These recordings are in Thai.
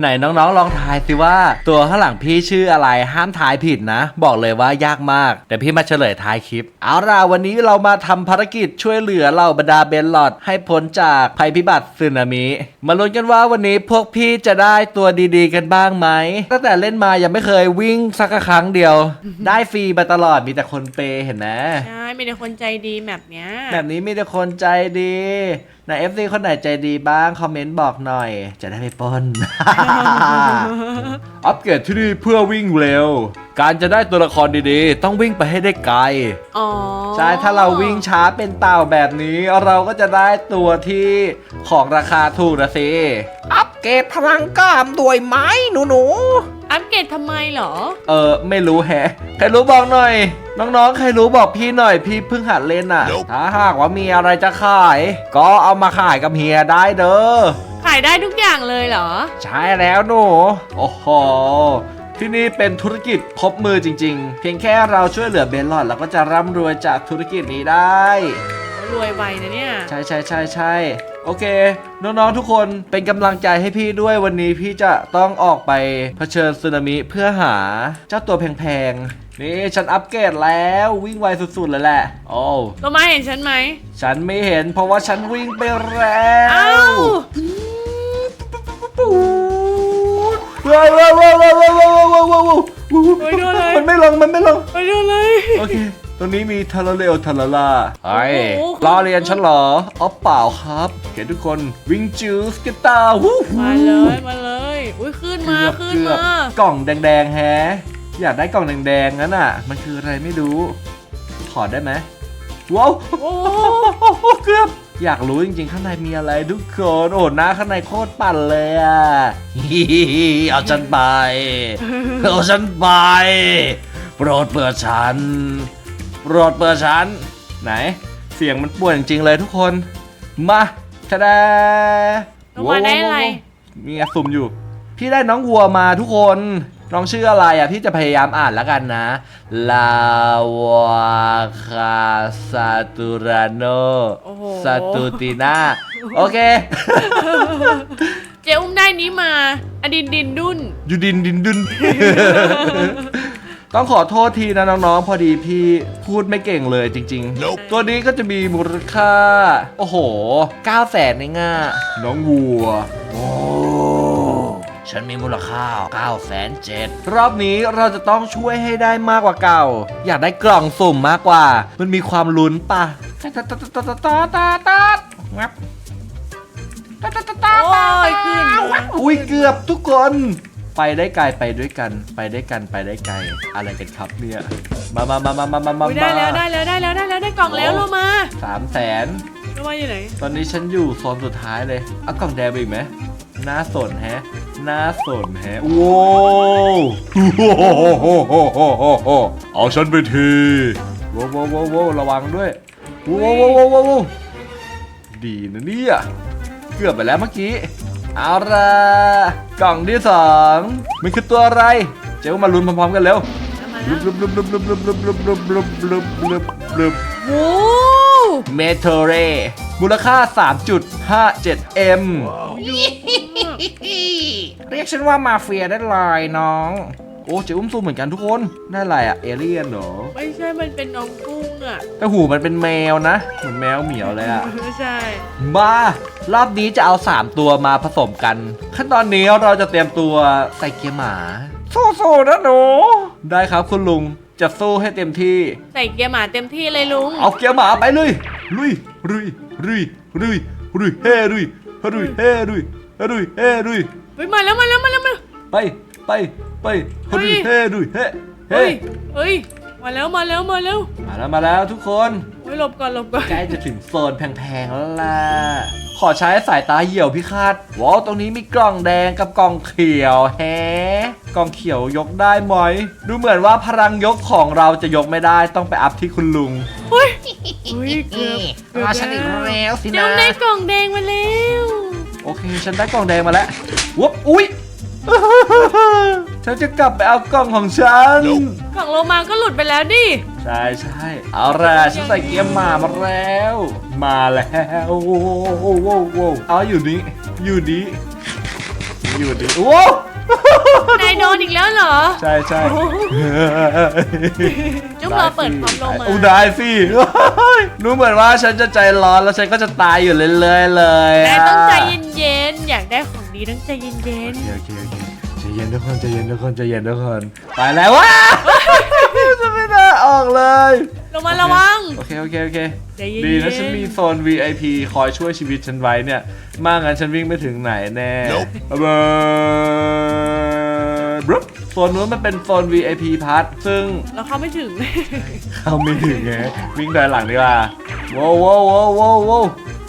ไหนน้องๆ ลองทายสิว่า ตัวข้างหลังพี่ชื่ออะไรห้ามทายผิดนะ บอกเลยว่ายากมากเดี๋ยวพี่มาเฉลยท้ายคลิป เอาล่ะวันนี้เรามาทำภารกิจช่วยเหลือเหล่าบรรดาเบนลอดให้พ้นจากภัยพิบัติสึนามิ มาลุ้นกันว่าวันนี้พวกพี่จะได้ตัวดีๆ กันบ้างไหมตั้งแต่เล่นมายังไม่เคยวิ่งสักครั้งเดียว ได้ฟรีมาตลอดมีแต่คนเปย์เห็นไหมใช่ มีแต่คนใจดีแบบเนี้ย แบบนี้มีแต่คนใจดีนะ FC คนไหนใจดีบ้าง คอมเมนต์บอกหน่อย จะได้ไปปล้น อัปเกรดที่นี่เพื่อวิ่งเร็ว การจะได้ตัวละครดีๆ ต้องวิ่งไปให้ได้ไกล อ๋อใช่ ถ้าเราวิ่งช้าเป็นเต่าแบบนี้ เราก็จะได้ตัวที่ของราคาถูกนะสิ อัปเกรดพลังกล้ามด้วยไหมหนูหนู อัปเกรดทำไมเหรอ เออไม่รู้แฮะ ใครรู้บอกหน่อย น้องๆ ใครรู้บอกพี่หน่อย พี่เพิ่งหัดเล่นอะถ้าหากว่ามีอะไรจะขาย ก็เอามาขายกับเฮียได้เด้อ ขายได้ทุกอย่างเลยเหรอ ใช่แล้วหนู โอ้โห ที่นี่เป็นธุรกิจครบมือจริงๆ เพียงแค่เราช่วยเหลือเบลลอดเราก็จะร่ำรวยจากธุรกิจนี้ได้ รวยไวนะเนี่ย ใช่ใช่ใช่ใช่โอเค น้องๆทุกคนเป็นกำลังใจให้พี่ด้วยวันนี้พี่จะต้องออกไปเผชิญสึนามิเพื่อหาเจ้าตัวแพงๆ นี่ฉันอัปเกรดแล้ววิ่งไวสุดๆเลยแหละ โอ้โลมาเห็นฉันไหมฉันไม่เห็นเพราะว่าฉันวิ่งไปแล้อ้าววว้าวว้าวว้าวว้าวว้าวว้าวว้าวว้าวโอ้ยโดนเลยมันไม่ลงมันไม่ลง ไปดูเลย โอเค ตรงนี้มีทาราเลโอทาราลาไอ้โอ้โห ล้อเรียนฉันเหรออ๋อเปล่าครับเห็นทุกคนวิ่งจูสกิตาร์วู้ฮู้มาเลยมาเลย อุ้ยขึ้นมาเกือบขึ้นเกือบมา กล่องแดงๆแฮะ อยากได้กล่องแดงๆงั้นอะ มันคืออะไรไม่รู้ ถอดได้ไหมว้าวโอ้เกือบ อยากรู้จริงๆ ข้างในมีอะไรทุกคน โอ้หน้าข้างในโคตรปั่นเลยอะฮิฮิฮิเอาฉันไป เอาฉันไป โปรดเปิดฉันโป รดเปิดฉันไหน เสียงมันป่วนจริงๆเลยทุกคน มาทะดาลงมาได้อะไร มีไงสุ่มอยู่ พี่ได้น้องวัวมาทุกคน น้องชื่ออะไรอะ พี่จะพยายามอ่านแล้วกันนะ ลาวาคาซาตูราโนโอ้โห ซาตูติน่า โอเค เจ๊อุ้มได้นี้มา อดินดินดุนอยู่ดินดินดุน ต้องขอโทษทีนะน้องๆ พอดีพี่พูดไม่เก่งเลยจริง ๆ ตัวนี้ก็จะมีมูลค่า โอ้โห 9 0 0แสนในง่าน้องวัวโอ้ฉันมีมูลค่า9แสนเจ็ดรอบนี้เราจะต้องช่วยให้ได้มากกว่าเก่า อยากได้กล่องสุ่มมากกว่า มันมีความลุ้นปะโอ้ยขึ้นอุ้ยเกือบทุกคน ไปได้ไกลไปด้วยกัน ไปได้กันไปได้ไกลอะไรกันครับเนี่ยมามามามามามามาอุ๊ยได้แล้วได้แล้วได้แล้วได้แล้วได้กล่องแล้วโลมาสามแสนโลมาอยู่ไหนตอนนี้ฉันอยู่โซนสุดท้ายเลยเอากล่องแดงไปอีกไหมน่าสนแฮะน่าสนแฮะโว้วเอาฉันไปทีโว้วโว้วโว้วโว้วระวังด้วยโว้วโว้วโว้วโว้วโว้วดีนะเนี่ยเกือบไปแล้วเมื่อกี้ เอาละกล่องที่สองมันคือตัวอะไร เจ้ามาลุ้นพร้อมๆกันเร็วเอามาบลุแล้วบลุบลุบลุบลุบลุบลุบลุบลุบลุบลุบลุบโอ้เมโทเรมูลค่า 3.57 M เรียกฉันว่ามาเฟียได้เลยน้องโอ้เจ๊อุ้มซูมเหมือนกันทุกคนได้อะไรอะเอเลี่ยนเหรอไม่ใช่มันเป็นน้องกุ้งอะแต่หูมันเป็นแมวนะ เหมือนแมวเหมียวเลยอะไม่ใช่มารอบนี้จะเอา 3 ตัวมาผสมกัน ขั้นตอนนี้เราจะเตรียมตัวใส่เกียร์หมาสู้ๆนะหนูได้ครับคุณลุงจะสู้ให้เต็มที่ ใส่เกียร์หมาเต็มที่เลยลุง เอาเกียร์หมาไปเลยลุยลุยลุยลุยลุยเฮ้ลุยลุยเฮ้ลุยลุยเฮ้ลุยเฮ้ยมาแล้วมาแล้วมาแล้วมาแล้วไปไป ไปเฮ้ลุยยเฮ้ลุยเฮ้เฮ้เฮ้ยเฮ้ย มาแล้วมาแล้วมาแล้วมาแล้วมาแล้วทุกคนเฮ้ยหลบก่อนหลบก่อนใกล้จะถึงโซนแพงๆแล้วล่ะขอใช้สายตาเหี่ยวพิฆาตว้าวตรงนี้มีกล่องแดงกับกล่องเขียวแฮะกล่องเขียวยกได้ไหมดูเหมือนว่าพลังยกของเราจะยกไม่ได้ต้องไปอัพที่คุณลุง เฮ้ยเฮ้ยเกือบเกือบมาฉันอีกแล้วสิเดี๋ยนะวได้กล่องแดงมาแล้ว โอเค ฉันได้กล่องแดงมาแล้ววุบอุ้ย ฉันจะกลับไปเอากล่องของฉันกล่องโลมาก็หลุดไปแล้วดิ ใช่ใช่เอาละฉันใส่เกียร์หมามาแล้ว มาแล้วโอ้โหโอ้โหโอ้โหเอาอยู่นี้อยู่นี้อยู่ดีโอ้ นายโดนอีกแล้วเหรอ ใช่ใช่โอ้โหจุ๊บรอเปิดพร้อมลงมาอู้ได้สิรู้เหมือนว่าฉันจะใจร้อนแล้วฉันก็จะตายอยู่เรื่อยๆเลยนายต้องใจเย็นๆ อยากได้ของดีต้องใจเย็นโอเคโอเคโอเคใจเย็นทุกคนใจเย็นทุกคนใจเย็นทุกคนไปแล้วว้าจะไม่ได้ ออกเลยๆลงมาระวัง โอเคโอเคโอเคใจเย็นๆ ดีนะฉันมีโซน VIP คอยช่วยชีวิตฉันไว้เนี่ยไมากงั้นฉันวิ่งไม่ถึงไหนแน่เบอร์บรึ๊บโซนนู้นมันเป็นโซน VIP พัทซึ่ง เราเข้าไม่ถึง เข้าไม่ถึงไงวิ่งถอยหลังดีกว่าว้าวว้าวว้าวว้าวว้าว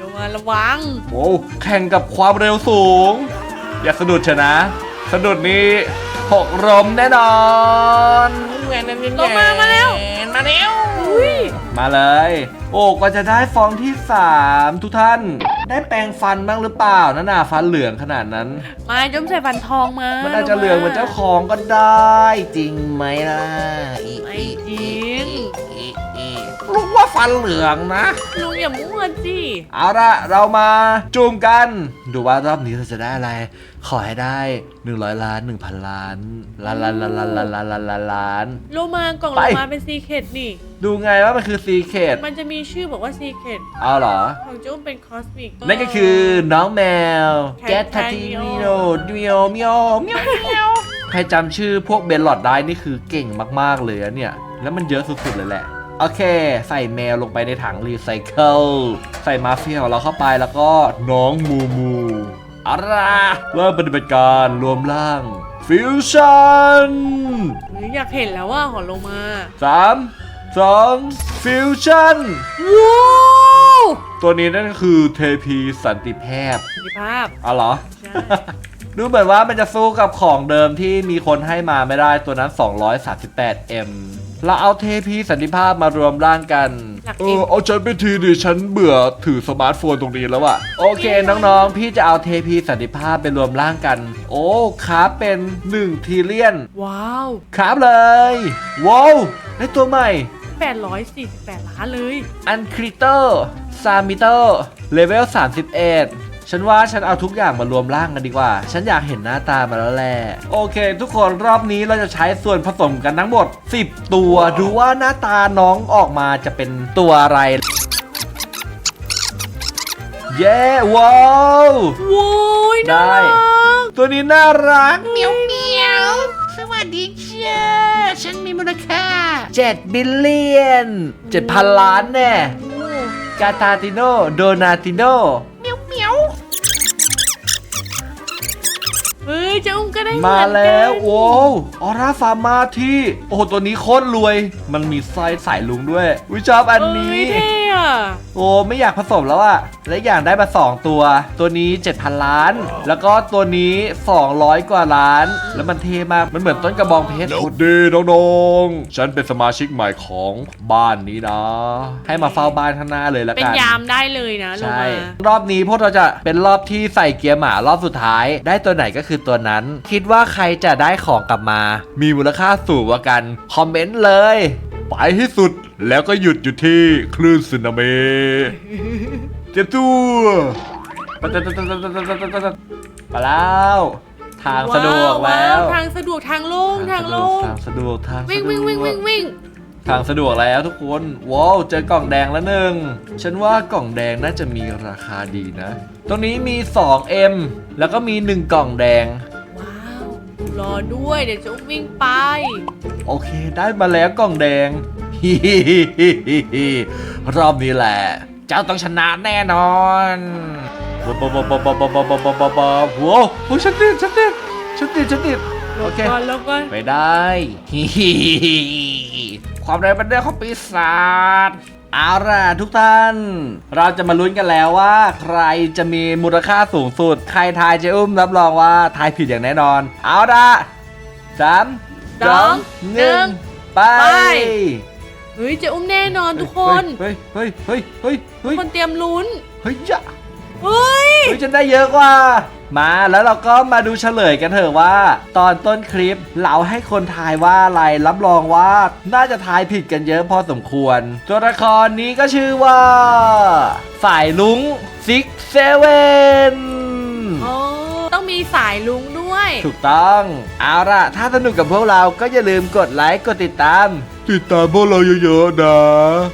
ลงมาระวังว้าวแข่งกับความเร็วสูง อย่าสะดุดชนะ สะดุดนี้ หกลมแน่นอนลงมามาแล้ว มาแล้วอุ้ยมาเลย โอ้ก็จะได้ฟองที่ 3 ทุกท่าน ได้แปรงฟันบ้างหรือเปล่านั่นน่ะฟันเหลืองขนาดนั้น มาจุ๊บใส่ฟันทองมา มันอาจจะเหลืองเหมือนเจ้าของก็ได้ จริงไหมล่ะอีไม่จริงอีอีลุงว่า ฟันเหลืองนะ ลุงอย่ามั่วสิเอาละเรามาจูมกัน ดูว่ารอบนี้เราจะได้อะไร ขอให้ได้ 100 ล้าน 1,000 ล้านล้านล้านล้านล้านล้านล้านล้านล้านล้าน โลมากล่องไปโลมาเป็นซีเคดนี่ ดูไงว่ามันคือซีเคดมันจะมีชื่อบอกว่าซีเคดเอาเหรอ ของจุ๊บเป็นคอสมิก นั่นก็คือน้องแมวแคแกททไททัยติโยมิโนเมียวเมียวเมียวเมียวใครจำชื่อพวกเบนหลอดได้นี่คือเก่งมากๆเลยอะเนี่ย แล้วมันเยอะสุดๆเลยแหละ โอเค ใส่แมวลงไปในถังรีไซเคิลใส่มาเฟียของเราเข้าไปแล้วก็น้องมูมูเอาละเริ่มปฏิบัติการรวมร่างฟิวชั่นเฮ้ยอยากเห็นแล้วว่าของโลมาสามสองฟิวชั่นว้าวตัวนี้นั่นก็คือเทพีสันติแพทย์มีภาพเอาเหรอใช่ดูเหมือนว่ามันจะสู้กับของเดิมที่มีคนให้มาไม่ได้ตัวนั้น 238M เราเอาเทพีสันติภาพมารวมร่างกันหลักเอเอองเอาฉันไปทีดิฉันเบื่อถือสมาร์ทโฟนตรงนี้แล้วอะโอเค น้องๆ พี่จะเอาเทพีสันติภาพไปรวมร่างกัน โอ้ครับเป็น1ทีเลียนว้าวครับเลยว้าวได้ตัวใหม่ 848 ล้านเลยอันคริเตอร์ซามิเตอร์เลเวล31 ฉันว่าฉันเอาทุกอย่างมารวมร่างกันดีกว่า ฉันอยากเห็นหน้าตามาแล้วแหละโอเค ทุกคนรอบนี้เราจะใช้ส่วนผสมกันทั้งหมด 10 ตัว ดูว่าหน้าตาน้องออกมาจะเป็นตัวอะไร เย้ว้าวโว้ยได้น่ารักตัวนี้น่ารักเมียวเมียวสวัสดีจ้าฉันมีมูลค่า7 บิลเลียน 7,000 ล้านแน่โอ้กาตาติโน โดนาติโน เฮ้ ยเจะอุ้มก็ได้เหมาอนกันแล้วโว้วออร่าฟาร์มาที่ โอ้โหตัวนี้โคตรรวย มันมีสร้อยสายลุงด้วยวิชอบอันนี้ เอ้ยเท่อะโอ้ไม่อยากผสมแล้วอะและอีกอย่างได้มา2ตัว ตัวนี้ 7,000 ล้าน แล้วก็ตัวนี้ 200 กว่าล้าน แล้วมันเท่มาก มันเหมือนต้นกระบองเพชรสวัสดีน้องๆฉันเป็นสมาชิกใหม่ของบ้านนี้นะ ให้มาเฝ้าบ้านข้างหน้าเลยละเป็นกัน ยามได้เลยนะโลใช่ มารอบนี้พวกเราจะเป็นรอบที่ใส่เกียร์หมารอบสุดท้าย ได้ตัวไหนก็คือตัวนั้น คิดว่าใครจะได้ของกลับมา มีมูลค่าสูงกว่ากัน คอมเมนต์เลย ไปให้สุดแล้วก็หยุดอยู่ที่คลื่นสึนามิเจ็บตัวไปแล้วทางสะดวกแล้วาทางสะดวกทางโล่งทางโล่งทางสะดวกทางสะดวกวิ่งวิ่งวิ่งวิ่งวิ่งทางสะดวกแล้วทุกคนว้าวเจอกล่องแดงแล้วหนึ่งฉันว่ากล่องแดงน่าจะมีราคาดีนะ ตรงนี้มี 2M แล้วก็มี 1 กล่องแดงว้าว รอด้วยเดี๋ยวจะวิ่งไป โอเค ได้มาแล้วกล่องแดงฮิฮิฮิฮิฮิรอบนี้แหละ เจ้าต้องชนะแน่นอนบ๊อบบ๊อบบ๊อบบ๊อบบ๊อบบ๊อบบ๊อบบ๊อบบ๊อบโว้โหฉันติดฉันติดฉันติดฉันติดโอเคก่อนลงก่อนไม่ได้ฮิฮิฮิความแรงเป็นเรื่องของปีศาจ เอาล่ะทุกท่าน เราจะมาลุ้นกันแล้วว่า ใครจะมีมูลค่าสูงสุด ใครทายเจอุ้มรับรองว่าทายผิดอย่างแน่นอน เอาละสามสองหนึ่งไปเฮ้ยเจะอุ้มแน่นอนทุกคน เฮ้ยเฮ้ยเฮ้ยเฮ้ยเฮ้ทุยกคนเตรียมลุ้น เฮ้ยยะ เฮ้ย เฮ้ยฉันได้เยอะกว่า มาแล้วเราก็มาดูเฉลยกันเถอะว่า ตอนต้นคลิปเราให้คนทายว่าอะไรรับรองว่าน่าจะทายผิดกันเยอะพอสมควร ตัวละครนี้ก็ชื่อว่าฝ่ายลุงซิกเซเว่นอ๋อ ต้องมีสายลุงด้ด้วย ถูกต้อง เอาล่ะ ถ้าสนุกกับพวกเราก็อย่าลืมกดไลค์กดติดตาม ติดตามพวกเราเยอะๆนะ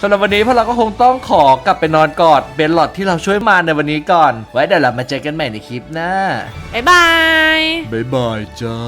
สำหรับวันนี้พวกเราก็คงต้องขอกลับไปนอนกอดเบนหลอดที่เราช่วยมาในวันนี้ก่อน ไว้เดี๋ยวเรามาเจอกันใหม่ในคลิปหน้า บ๊ายบาย บ๊ายบายจ้า